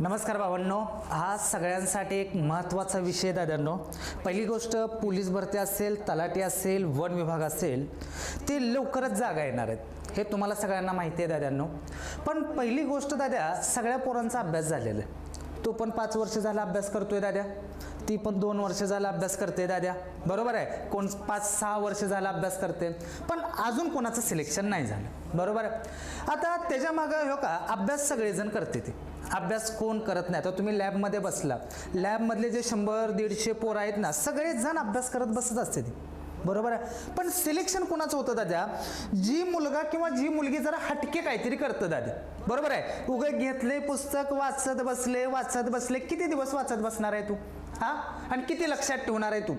नमस्कार बाबांनो हा सगळ्यांसाठी एक महत्त्वाचा विषय दादांनो. पहिली गोष्ट पोलीस भरती असेल तलाठी असेल वन विभाग असेल ते लवकरच जागा येणार आहेत. हे तुम्हाला सगळ्यांना माहिती आहे दादांनो. पण पहिली गोष्ट दाद्या सगळ्या पोरांचा अभ्यास झालेला आहे. तो पण पाच वर्ष झाला अभ्यास करतोय दाद्या ती पण दोन वर्ष झाला अभ्यास करते दाद्या बरोबर आहे? कोण पाच सहा वर्ष झाला अभ्यास करते. पण अजून कोणाचं सिलेक्शन नाही झालं. बरोबर आहे? आता त्याच्या मागं हो का अभ्यास सगळेजण करते ते. अभ्यास कोण करत नाही? आता तुम्ही लॅबमध्ये बसला. लॅबमधले जे शंभर दीडशे पोरं आहेत ना सगळेच जण अभ्यास करत बसत असते ते. बरोबर आहे? पण सिलेक्शन कोणाचं होतं दादा? जी मुलगा किंवा जी मुलगी जरा हटके काहीतरी करतं दादा. बरोबर आहे? उगं घेतले पुस्तक वाचत बसले वाचत बसले. किती दिवस वाचत बसणार आहे तू? हा? आणि किती लक्षात ठेवणार आहे तू?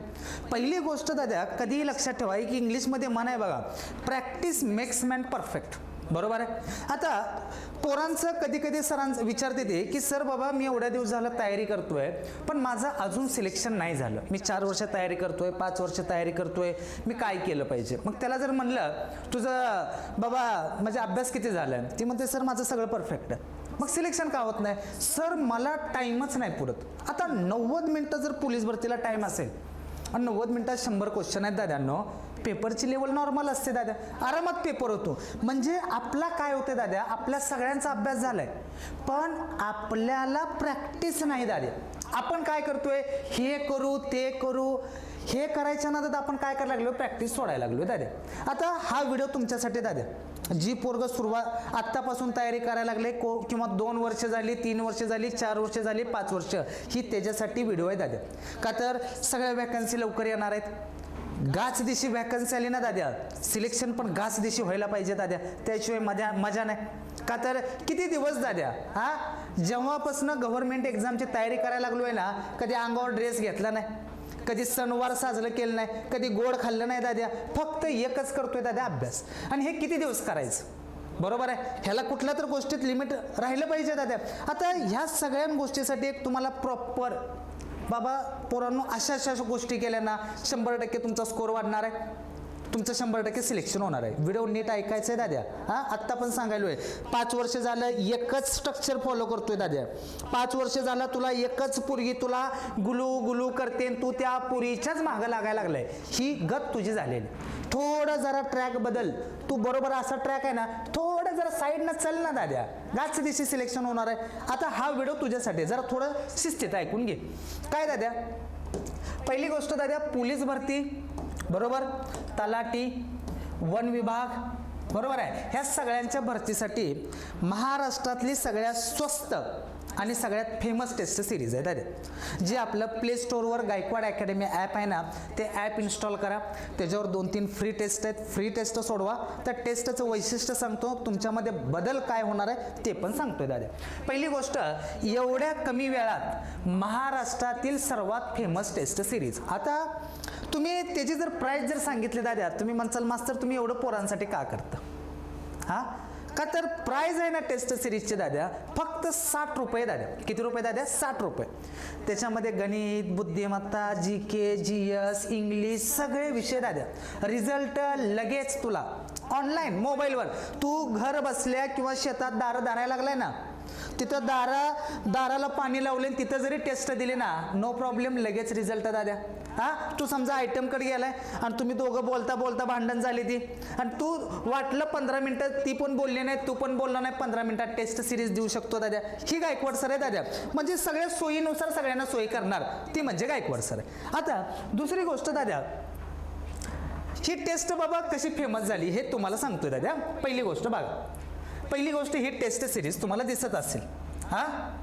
पहिली गोष्ट दादा कधीही लक्षात ठेवा. की इंग्लिशमध्ये म्हण आहे बघा प्रॅक्टिस मेक्स मॅन परफेक्ट बरोबर आहे? आता पोरांचं कधी कधी सरांचं विचारते ते की सर बाबा मी एवढ्या दिवस झालं तयारी करतोय पण माझं अजून सिलेक्शन नाही झालं. मी चार वर्ष तयारी करतोय पाच वर्ष तयारी करतोय मी काय केलं पाहिजे? मग त्याला जर म्हणलं तुझं बाबा म्हणजे अभ्यास किती झालाय? ती म्हणते सर माझं सगळं परफेक्ट आहे. मग सिलेक्शन का होत नाही? सर मला टाईमच नाही पुरत. आता नव्वद मिनटं जर पोलीस भरतीला टाईम असेल आणि नव्वद मिनटात शंभर क्वेश्चन आहेत दाद्यांनो पेपरची लेवल नॉर्मल असते दादा. आरामात पेपर होतो. म्हणजे आपला काय होते दादा आपल्या सगळ्यांचा अभ्यास झालाय. पण आपल्याला प्रॅक्टिस नाही दादा. आपण काय करतोय? हे करू ते करू. हे करायच्या नादात आपण काय करायला लागलो प्रॅक्टिस सोडायला लागलो दादा. आता हा व्हिडिओ तुमच्यासाठी दादा. जी पोरग सुरुवात आत्तापासून तयारी करायला लागले को किंवा दोन वर्ष झाली तीन वर्ष झाली चार वर्ष झाली पाच वर्ष ही त्याच्यासाठी व्हिडिओ आहे दादा. का तर सगळ्या वॅकन्सी लवकर येणार आहेत. गाच दिशी वॅकन्सी आली ना दाद्या. सिलेक्शन पण गाच दिशी व्हायला पाहिजे दाद्या. त्याशिवाय मजा मजा नाही. का तर किती दिवस दाद्या हा? जेव्हापासून गव्हर्नमेंट एक्झामची तयारी करायला लागलो आहे ना कधी अंगावर ड्रेस घेतला नाही कधी सणवार साजरं केलं नाही कधी गोड खाल्लं नाही दाद्या. फक्त एकच करतोय दाद्या अभ्यास. आणि हे किती दिवस करायचं? बरोबर आहे? ह्याला कुठल्या तर गोष्टीत लिमिट राहिलं पाहिजे दाद्या. आता ह्या सगळ्या गोष्टीसाठी एक तुम्हाला प्रॉपर बाबा पोरांनो अशा अशा अशा गोष्टी केल्या ना शंभर टक्के तुमचा स्कोर वाढणार आहे. तुमचं शंभर टक्के सिलेक्शन होणार आहे. व्हिडिओ नीट ऐकायचं आहे दाद्या. हां? आत्ता पण सांगायलो आहे पाच वर्ष झालं एकच स्ट्रक्चर फॉलो करतोय दाद्या. पाच वर्ष झालं तुला एकच पुरगी तुला गुलू गुलू करते तू त्या पुरीच्याच मागं लागायला लागलाय. ही गत तुझी झालेली. थोडं जरा ट्रॅक बदल. तू बरोबर असा ट्रॅक आहे ना थोडं जरा साईडनं चल ना दाद्या. गाच दिवशी सिलेक्शन होणार आहे. आता हा व्हिडिओ तुझ्यासाठी. जरा थोडं शिस्तीत ऐकून घे. काय दाद्या? पहिली गोष्ट दाद्या पोलीस भरती. बरोबर? तलाटी वन विभाग बरोबर आहे. ह्या सगळ्यांच्या भरतीसाठी महाराष्ट्रातली सगळ्यात स्वस्त आणि सगळ्यात फेमस टेस्ट सिरीज आहे दादा जे आपलं प्ले स्टोअरवर गायकवाड अकॅडमी ॲप आहे ना ते ॲप इन्स्टॉल करा. त्याच्यावर दोन तीन फ्री टेस्ट आहेत. फ्री टेस्ट सोडवा. तर टेस्टचं वैशिष्ट्य सांगतो. तुमच्यामध्ये बदल काय होणार आहे ते पण सांगतोय दादा पहिली गोष्ट एवढ्या कमी वेळात महाराष्ट्रातील सर्वात फेमस टेस्ट सिरीज आता तुम्ही त्याची जर प्राईस जर सांगितली दादा तुम्ही म्हणसाल मास्तर तुम्ही एवढं पोरांसाठी का करता? हां? का तर प्राईज आहे ना टेस्ट सिरीजचे दाद्या फक्त साठ रुपये दाद्या. किती रुपये दाद्या? साठ रुपये. त्याच्यामध्ये गणित बुद्धिमत्ता G K G S English सगळे विषय दाद्या. रिझल्ट लगेच तुला. ऑनलाईन मोबाईलवर तू घर बसल्या किंवा शेतात दारं दारायला लागलाय ना तिथं दारा दाराला पाणी लावले आणि तिथं जरी टेस्ट दिली ना नो प्रॉब्लेम लगेच रिझल्ट दाद्या हा? तू समजा आयटमकडे गेलाय आणि तुम्ही दोघं बोलता बोलता भांडण झाली ती. आणि तू वाटलं पंधरा मिनिटं ती पण बोलली नाही तू पण बोलला नाही पंधरा मिनिटात टेस्ट सिरीज देऊ शकतो दाद्या ही गायकवाड सर आहे दाद्या म्हणजे सगळ्या सोयीनुसार सगळ्यांना सोयी करणार. ती म्हणजे गायकवाड सर आहे. आता दुसरी गोष्ट दाद्या ही टेस्ट बाबा कशी फेमस झाली हे तुम्हाला सांगतोय दाद्या पहिली गोष्ट बघा. पहिली गोष्ट ही टेस्ट सिरीज तुम्हाला दिसत असेल. हां?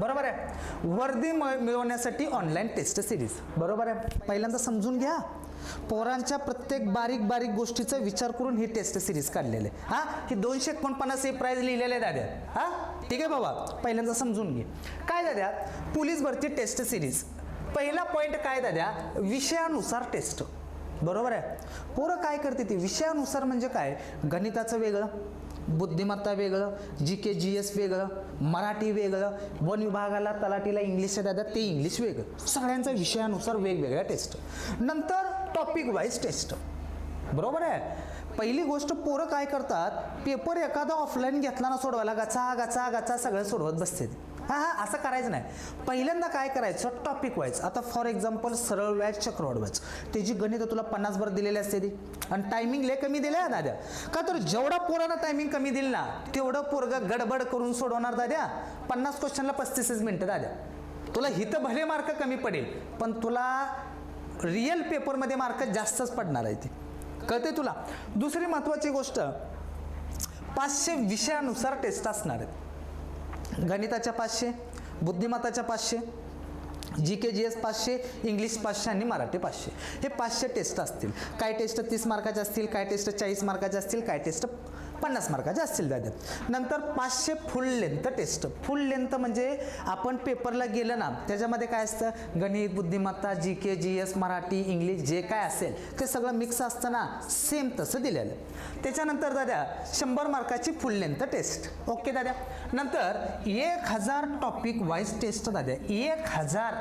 बरोबर आहे. वर्दी मिळवण्यासाठी ऑनलाईन टेस्ट सिरीज बरोबर आहे. पहिल्यांदा समजून घ्या. पोरांच्या प्रत्येक बारीक बारीक गोष्टीचा विचार करून ही टेस्ट सिरीज काढलेली आहे. हा? ही दोनशे एकोणपन्नास हे प्राईज लिहिलेले आहे दाद्या. हा? ठीक आहे बाबा. पहिल्यांदा समजून घे. काय दाद्या? पोलीस भरती टेस्ट सिरीज पहिला पॉईंट काय दाद्या? विषयानुसार टेस्ट बरोबर आहे. पोरं काय करते ती? विषयानुसार म्हणजे काय? गणिताचं वेगळं. बुद्धिमत्ता वेगळं जी के जी एस वेगळं मराठी वेगळं वन विभागाला तलाटीला इंग्लिश देतात ते इंग्लिश वेगळं. सगळ्यांचा विषयानुसार वेगवेगळ्या टेस्ट नंतर टॉपिक वाईज टेस्ट बरोबर आहे? पहिली गोष्ट पोरं काय करतात? पेपर एखादा ऑफलाईन घेतला ना सोडवायला गचा गचा गचा सगळं सोडवत बसते हां हां असं करायचं नाही. पहिल्यांदा काय करायचं? टॉपिक वाईज आता फॉर एक्झाम्पल सरळ व्याज चक्रवाढ व्याज. त्याची गणित तुला पन्नास भर दिलेली असते ती. आणि टायमिंग लय कमी दिल्या दाद्या. का तर जेवढा पोरांना टायमिंग कमी दिलं ना तेवढं पोरगं गडबड करून सोडवणार दाद्या. पन्नास क्वेश्चनला पस्तीसच मिनटं दाद्या. तुला हिथं भले मार्क कमी पडेल पण तुला रिअल पेपरमध्ये मार्क जास्तच पडणार आहे ते. कळते तुला? दुसरी महत्त्वाची गोष्ट पाचशे विषयानुसार टेस्ट असणार आहेत. गणिताच्या पाचशे बुद्धिमत्ताच्या पाचशे जी के जी एस पाचशे इंग्लिश पाचशे आणि मराठी पाचशे. हे पाचशे टेस्ट असतील. काय टेस्ट तीस मार्काचे असतील काय टेस्ट चाळीस मार्काचे असतील काय टेस्ट पन्नास मार्काचे असतील दादा नंतर पाचशे full length test full length म्हणजे आपण पेपरला गेलं ना त्याच्यामध्ये काय असतं? गणित बुद्धिमत्ता G K G S Marathi English जे काय असेल ते सगळं मिक्स असतं ना सेम तसं दिलेलं. त्याच्यानंतर दादा शंभर मार्काची फुल लेंथ टेस्ट ओके दादा? नंतर एक हजार टॉपिक वाईज टेस्ट दादा. एक हजार.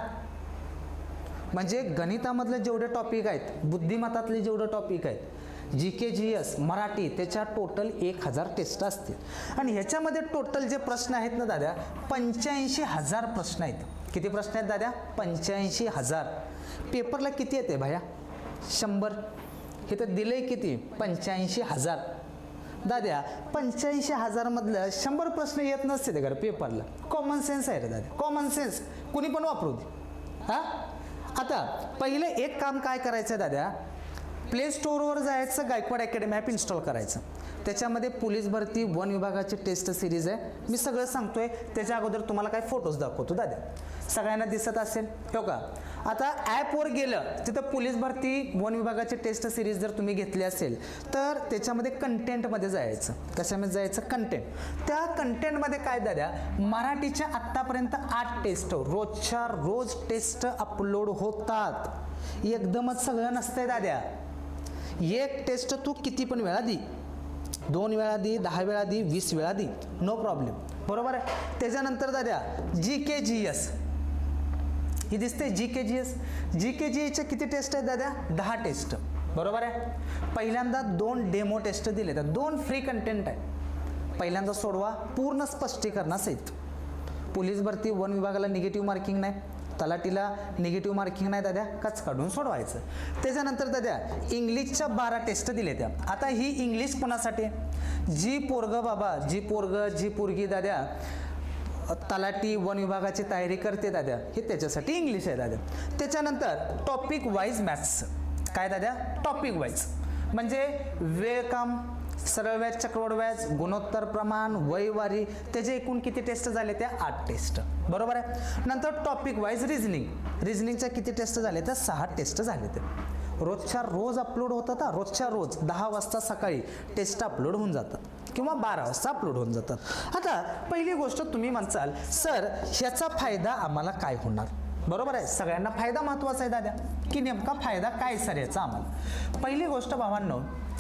म्हणजे गणितामधले जेवढे टॉपिक आहेत बुद्धिमत्तातले जेवढे टॉपिक आहेत जी के जी एस मराठी त्याच्या टोटल एक हजार टेस्ट असतील. आणि ह्याच्यामध्ये टोटल जे प्रश्न आहेत ना दादा पंच्याऐंशी हजार प्रश्न आहेत. किती प्रश्न आहेत दादा? पंच्याऐंशी हजार. पेपरला किती येते भाया? शंभर. हे तर दिले किती? पंच्याऐंशी हजार. दाद्या पंच्याऐंशी हजारमधलं शंभर प्रश्न येत नसते ते घर पेपरला कॉमन सेन्स आहे रे दादा. कॉमन सेन्स कुणी पण वापरू दे. हां? आता पहिले एक काम काय करायचं आहे दादा? प्ले स्टोअरवर जायचं गायकवाड अकॅडमी ॲप इन्स्टॉल करायचं. त्याच्यामध्ये पोलीस भरती वन विभागाची टेस्ट सिरीज आहे. मी सगळं सांगतोय. त्याच्या अगोदर तुम्हाला काय फोटोज दाखवतो. दादा सगळ्यांना दिसत असेल. हो का? आता ॲपवर गेलं तिथं पोलीस भरती वन विभागाची टेस्ट सिरीज जर तुम्ही घेतली असेल तर त्याच्यामध्ये कंटेंटमध्ये जायचं. कशामध्ये जायचं? कंटेंट त्या कंटेंटमध्ये काय दाद्या मराठीच्या आत्तापर्यंत आठ टेस्ट रोजच्या रोज टेस्ट अपलोड होतात. एकदमच सगळं नसतंय दाद्या एक टेस्ट तू किती पण वेळा दी. दोन वेळा दी दहा वेळा दी वीस वेळा दी. नो प्रॉब्लेम बरोबर आहे? त्याच्यानंतर दाद्या जी के जी एस ही दिसते जी K G S G K जी एच्या किती टेस्ट आहेत दाद्या दहा टेस्ट बरोबर आहे? पहिल्यांदा दोन डेमो टेस्ट दिले तर दोन फ्री कंटेंट आहे पहिल्यांदा सोडवा. पूर्ण स्पष्टीकरणासहित. पोलीस भरती वन विभागाला निगेटिव्ह मार्किंग नाही. तलाटीला निगेटिव्ह मार्किंग नाही दाद्या कच काढून सोडवायचं. त्याच्यानंतर दाद्या इंग्लिशच्या बारा टेस्ट दिले त्या. आता ही इंग्लिश कोणासाठी? जी पोरग बाबा जी पोरग जी पोरगी दाद्या तलाटी वन विभागाची तयारी करते दाद्या हे त्याच्यासाठी इंग्लिश आहे दाद्या. त्याच्यानंतर टॉपिक वाईज मॅथ्स काय दाद्या? टॉपिक वाईज म्हणजे वेळ काम. सरळ व्याज चक्रवाढ व्याज गुणोत्तर प्रमाण वयवारी त्याचे एकूण किती टेस्ट झाले त्या आठ टेस्ट बरोबर आहे? नंतर टॉपिक वाईज रिझनिंग रिझनिंगच्या किती टेस्ट झाले त्या सहा टेस्ट झाले ते. रोजच्या रोज अपलोड होतात रोजच्या रोज दहा वाजता सकाळी टेस्ट अपलोड होऊन जातात किंवा बारा वाजता अपलोड होऊन जातात. आता पहिली गोष्ट तुम्ही म्हणसाल सर ह्याचा फायदा आम्हाला काय होणार? बरोबर आहे? सगळ्यांना फायदा महत्त्वाचा आहे दादा. की नेमका फायदा काय सर याचा आम्हाला? पहिली गोष्ट भावांनो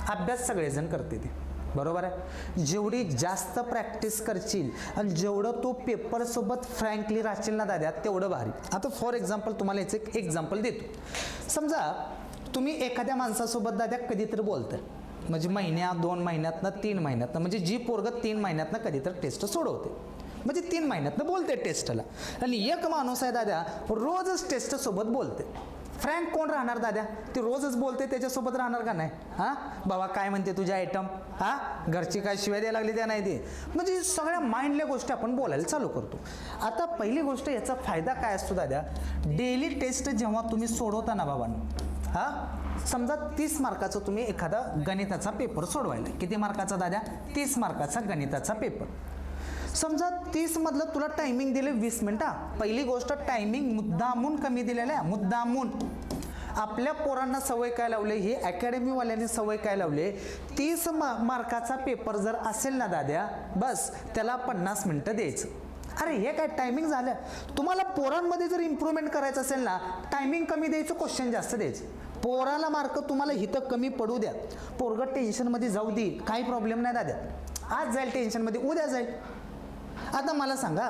अभ्यास सगळेजण करते ते. बरोबर आहे? जेवढी जास्त प्रॅक्टिस करशील आणि जेवढं तू पेपरसोबत फ्रँकली राहशील ना दाद्या तेवढं भारी. आता फॉर एक्झाम्पल तुम्हाला याचं एक एक्झाम्पल देतो. समजा तुम्ही एखाद्या माणसासोबत दाद्या कधीतरी बोलतं म्हणजे महिन्या दोन महिन्यातनं तीन महिन्यातनं म्हणजे जी पोरगं तीन महिन्यातनं कधीतरी टेस्ट सोडवते. म्हणजे तीन महिन्यातनं बोलते टेस्टला. आणि एक माणूस आहे दाद्या रोजच टेस्टसोबत बोलते. फ्रँक कोण राहणार दाद्या? ती रोजच बोलते त्याच्यासोबत राहणार का नाही? हां? बाबा काय म्हणते तुझ्या आयटम हां? घरची काय शिवाय द्यायला लागली त्या नाही ती? म्हणजे सगळ्या माइंडल्या गोष्टी आपण बोलायला चालू करतो. आता पहिली गोष्ट याचा फायदा काय असतो दाद्या? डेली टेस्ट जेव्हा तुम्ही सोडवता ना बाबांना हां? समजा तीस मार्काचं तुम्ही एखादा गणिताचा पेपर सोडवायला. किती मार्काचा दाद्या? तीस मार्काचा गणिताचा पेपर समजा तीस मधलं तुला टायमिंग दिले वीस मिनिटं. पहिली गोष्ट टायमिंग मुद्दामून कमी दिलेलं आहे मुद्दामून. आपल्या पोरांना सवय काय लावले? ही अकॅडमीवाल्यांनी सवय काय लावले? तीस मा मार्काचा पेपर जर असेल ना दाद्या बस त्याला पन्नास मिनटं द्यायचं. अरे हे काय टायमिंग झालं? तुम्हाला पोरांमध्ये जर इम्प्रूव्हमेंट करायचं असेल ना टायमिंग कमी द्यायचं क्वेश्चन जास्त द्यायचं. पोराला मार्क तुम्हाला हिथं कमी पडू द्या. पोरगं टेन्शनमध्ये जाऊ दे काही प्रॉब्लेम नाही दाद्या. आज जाईल टेन्शनमध्ये उद्या जाईल. आता मला सांगा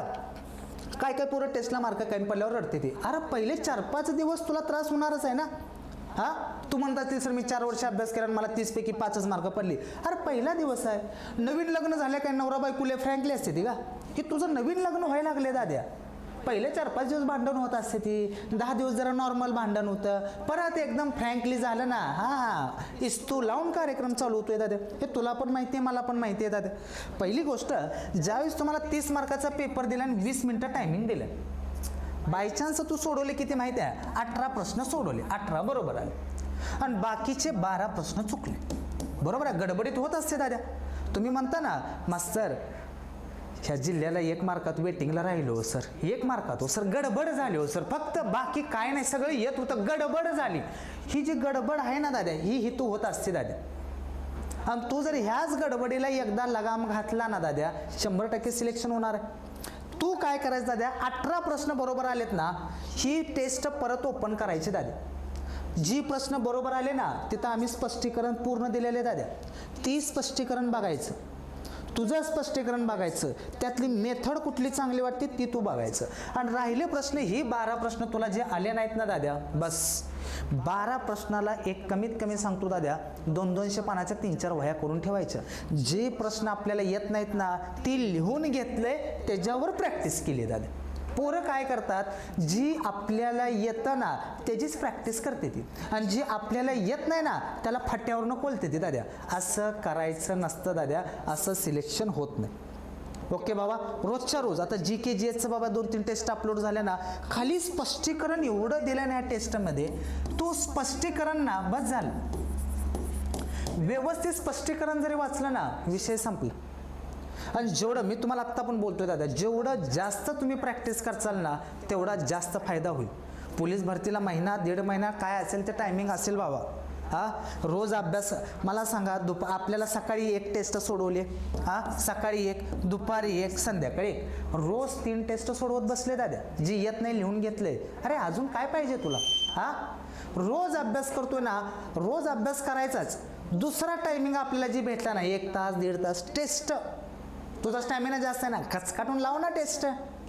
काय काय पोरं टेस्टला मार्क कमी पडल्यावर रडते ते? अरे पहिले चार पाच दिवस तुला त्रास होणारच आहे ना? हा? तू म्हणता असतील सर मी चार वर्ष अभ्यास केला आणि मला तीसपैकी पाचच मार्क पडली. अरे पहिला दिवस आहे. नवीन लग्न झालं काय नवरा बायकुले फ्रँकली असते ती का? हे तुझं नवीन लग्न व्हायला लागले दाद्या. पहिले चार पाच दिवस भांडण होत असते ती. दहा दिवस जरा नॉर्मल भांडण होतं. परत एकदम फ्रँकली झालं ना हां हां. इस्तू लावून कार्यक्रम चालू होतोय दादा. हे तुला पण माहिती आहे मला पण माहिती आहे दादा. पहिली गोष्ट ज्यावेळेस तुम्हाला तीस मार्काचा पेपर दिला आणि वीस मिनटं टायमिंग दिलं बायचान्स तू सोडवले किती माहिती आहे? अठरा प्रश्न सोडवले. अठरा बरोबर आले. आणि बाकीचे बारा प्रश्न चुकले. बरोबर आहे? गडबडीत होत असते दादा तुम्ही म्हणता ना मास्तर ह्या जिल्ह्याला एक मार्कात वेटिंगला राहिलो हो सर एक मार्कात हो सर गडबड झाली हो सर फक्त बाकी काय नाही सगळं येत होतं. गडबड झाली. ही जी गडबड आहे ना दादा ही ही तू होत असते दादा. आणि तू जर ह्याच गडबडीला एकदा लगाम घातला ना दाद्या शंभर टक्के सिलेक्शन होणार आहे. तू काय करायचं दाद्या अठरा प्रश्न बरोबर आलेत ना ही टेस्ट परत ओपन करायची दाद्या जी प्रश्न बरोबर आले ना तिथं आम्ही स्पष्टीकरण पूर्ण दिलेले दाद्या ती स्पष्टीकरण बघायचं. तुझं स्पष्टीकरण बघायचं त्यातली मेथड कुठली चांगली वाटते ती तू बघायचं. आणि राहिले प्रश्न ही बारा प्रश्न तुला जे आले नाहीत ना दाद्या बस. बारा प्रश्नाला एक कमीत कमी सांगतो दाद्या दोन दोनशे पानाच्या तीन चार वह्या करून ठेवायच्या. जे प्रश्न आपल्याला येत नाहीत ना ती लिहून घेतले त्याच्यावर प्रॅक्टिस केली दाद्या. पोरं काय करतात? जी आपल्याला येतं ना त्याचीच प्रॅक्टिस करते ती. आणि जी आपल्याला येत नाही ना त्याला फट्ट्यावरनं कोलते ती दाद्या. असं करायचं नसतं दाद्या. असं सिलेक्शन होत नाही. ओके बाबा? रोजच्या रोज. आता जी के जी एसचं बाबा दोन तीन टेस्ट अपलोड झाल्या ना खाली स्पष्टीकरण एवढं दिलं ना या टेस्टमध्ये तो स्पष्टीकरण ना बस झालं. व्यवस्थित स्पष्टीकरण जरी वाचलं ना विषय संपला. आणि जेवढं मी तुम्हाला आत्ता पण बोलतोय दादा जेवढं जास्त तुम्ही प्रॅक्टिस करचाल ना तेवढा जास्त फायदा होईल. पोलीस भरतीला महिना दीड महिना काय असेल ते टायमिंग असेल बाबा. हा? रोज अभ्यास मला सांगा दुप आपल्याला सकाळी एक टेस्ट सोडवली. हा? सकाळी एक दुपारी एक संध्याकाळी एक. रोज तीन टेस्ट सोडवत बसले दादा जी येत नाही लिहून घेतले. अरे अजून काय पाहिजे तुला? हा? रोज अभ्यास करतोय ना रोज अभ्यास करायचाच. दुसरा टायमिंग आपल्याला जी भेटला ना एक तास दीड तास टेस्ट तुझा स्टॅमिना जास्त आहे ना. खचकाटून लाव ना टेस्ट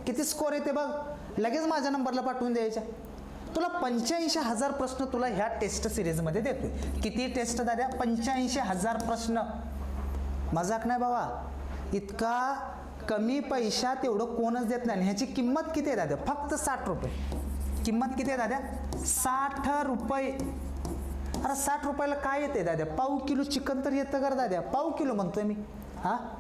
किती स्कोर येते बघ. लगेच माझ्या नंबरला पाठवून द्यायच्या. तुला पंच्याऐंशी हजार प्रश्न तुला ह्या टेस्ट सिरीजमध्ये देतोय. किती टेस्ट दाद्या? पंच्याऐंशी हजार प्रश्न. मजाक नाही बाबा. इतका कमी पैशात एवढं कोणच देत नाही. ह्याची किंमत किती आहे दाद्या? फक्त साठ रुपये. किंमत किती आहे दाद्या? साठ रुपये. अरे साठ रुपयाला काय येते दाद्या? पाव किलो चिकन तर येतं कर दाद्या. पाव किलो म्हणतोय मी. हां?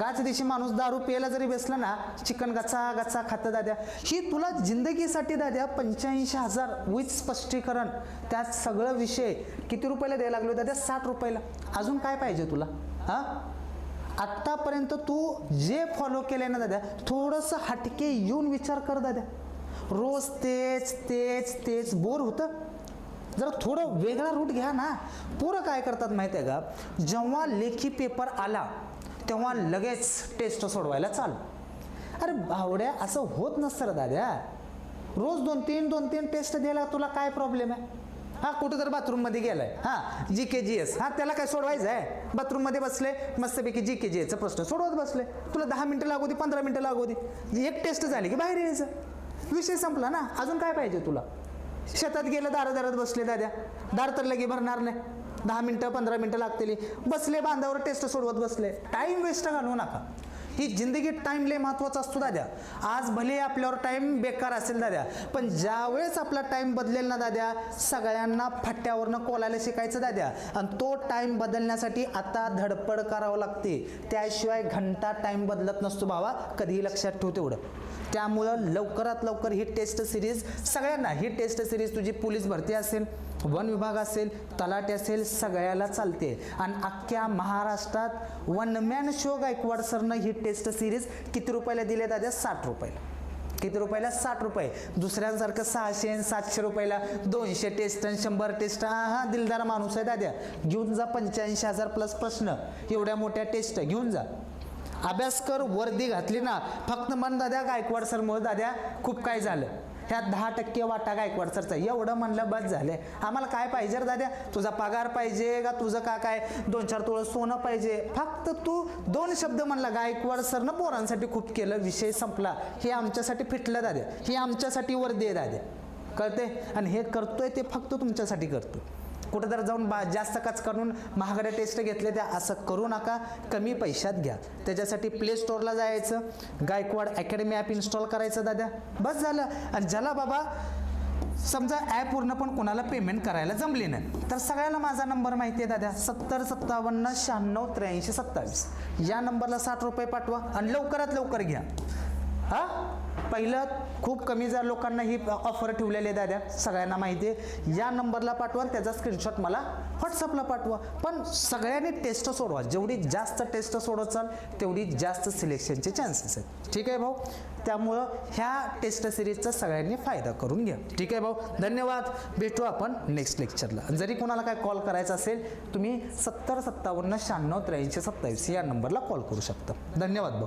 गाच दिवशी माणूस दारू प्यायला जरी बसला ना चिकन गचा गचा खातं दाद्या. ही तुला जिंदगीसाठी दाद्या पंच्याऐंशी हजार विथ स्पष्टीकरण. त्यात सगळं विषय किती रुपयाला द्यायला लागलो दाद्या? साठ रुपयाला. अजून काय पाहिजे तुला? हां? आत्तापर्यंत तू जे फॉलो केले ना दाद्या थोडंसं हटके येऊन विचार कर दाद्या. रोज तेच तेच तेच बोर होतं. जरा थोडं वेगळा रूट घ्या ना. पोरं काय करतात माहिती आहे का? जेव्हा लेखी पेपर आला तेव्हा लगेच टेस्ट सोडवायला चालू. अरे भावड्या असं होत नसतं रे दाद्या. रोज दोन तीन दोन तीन टेस्ट द्यायला तुला काय प्रॉब्लेम आहे? हा कुठं तर बाथरूममध्ये गेलाय. हा जी के जी एस हा त्याला काय सोडवायचं आहे? बाथरूममध्ये बसले मस्तपैकी जी के जी एसचा प्रश्न सोडवत बसले. तुला दहा मिनटं लागू दे पंधरा मिनटं लागू दे. एक टेस्ट झाली की बाहेर यायचं. विषय संपला ना. अजून काय पाहिजे तुला? शेतात गेलं दारादारात बसले दाद्या. दार तर लगे भरणार नाही. दहा मिनटं पंधरा मिनटं लागतील. बसले बांधावर टेस्ट सोडवत बसले. टाईम वेस्ट घालवू नका. ही जिंदगी टाईम लय महत्त्वाचा असतो दाद्या. आज भले आपल्यावर टाईम बेकार असेल दाद्या पण ज्यावेळेस आपला टाईम बदलेल ना दाद्या सगळ्यांना फट्ट्यावरनं कोलायला शिकायचं दाद्या. आणि तो टाईम बदलण्यासाठी आता धडपड करावं लागते. त्याशिवाय घंटा टाईम बदलत नसतो भावा. कधीही लक्षात ठेव तेवढं. त्यामुळं लवकरात लवकर ही टेस्ट सिरीज सगळ्यांना ही टेस्ट सिरीज तुझी पोलीस भरती असेल वन विभाग असेल तलाटी असेल सगळ्याला चालते. आणि अख्ख्या महाराष्ट्रात वन मॅन शो गायकवाड सरनं ही टेस्ट सिरीज किती रुपयाला दिले दादा? साठ रुपयाला. किती रुपयाला? साठ रुपये. दुसऱ्यांसारखं सहाशे आणि सातशे रुपयाला दोनशे टेस्ट आणि शंभर टेस्ट. हा हा दिलदार माणूस आहे दाद्या घेऊन जा पंच्याऐंशी हजार प्लस प्रश्न. एवढ्या मोठ्या टेस्ट. घेऊन जा. अभ्यास कर वर्दी घातली ना फक्त मन दाद्या गायकवाड सरमुळे दाद्या खूप काय झालं. ह्या दहा टक्के वाटा गायकवाड सरचा. एवढं म्हणलं बस झाले. आम्हाला काय पाहिजे रे दाद्या? तुझा पगार पाहिजे का तुझं का काय? दोन चार तोळं सोनं पाहिजे. फक्त तू दोन शब्द म्हणला गायकवाड सरनं पोरांसाठी खूप केलं विषय संपला. हे आमच्यासाठी फिटलं दाद्या. हे आमच्यासाठी वर्दी आहे दाद्या. कळते आणि हे करतोय ते फक्त तुमच्यासाठी करतो कुठं तर जाऊन बा जास्त कच करून महागड्या टेस्ट घेतले त्या असं करू नका. कमी पैशात घ्या. त्याच्यासाठी प्ले स्टोअरला जायचं. गायकवाड अकॅडमी ॲप इन्स्टॉल करायचं दादा. बस झालं. आणि ज्याला बाबा समजा ॲपवरनं पण कोणाला पेमेंट करायला जमली नाही तर सगळ्याला माझा नंबर माहिती आहे दादा. सत्तर सत्तावन्न शहाण्णव त्र्याऐंशी सत्तावीस. या नंबरला साठ रुपये पाठवा आणि लवकरात लवकर घ्या. हा? पहिलं खूप कमी जर लोकांना ही ऑफर ठेवलेली आहे दादा सगळ्यांना माहिती आहे. या नंबरला पाठवा त्याचा स्क्रीनशॉट मला व्हॉट्सअपला पाठवा. पण सगळ्यांनी टेस्ट सोडवा. जेवढी जास्त टेस्ट सोडवचाल तेवढी जास्त सिलेक्शनचे चान्सेस आहेत. ठीक आहे भाऊ? त्यामुळं ह्या टेस्ट सिरीजचा सगळ्यांनी फायदा करून घ्या. ठीक आहे भाऊ? धन्यवाद. भेटू आपण नेक्स्ट लेक्चरला जरी कोणाला काय कॉल करायचा असेल तुम्ही सत्तर सत्तावन्न शहाण्णव त्र्याऐंशी सत्तावीस या नंबरला कॉल करू शकता. धन्यवाद भाऊ.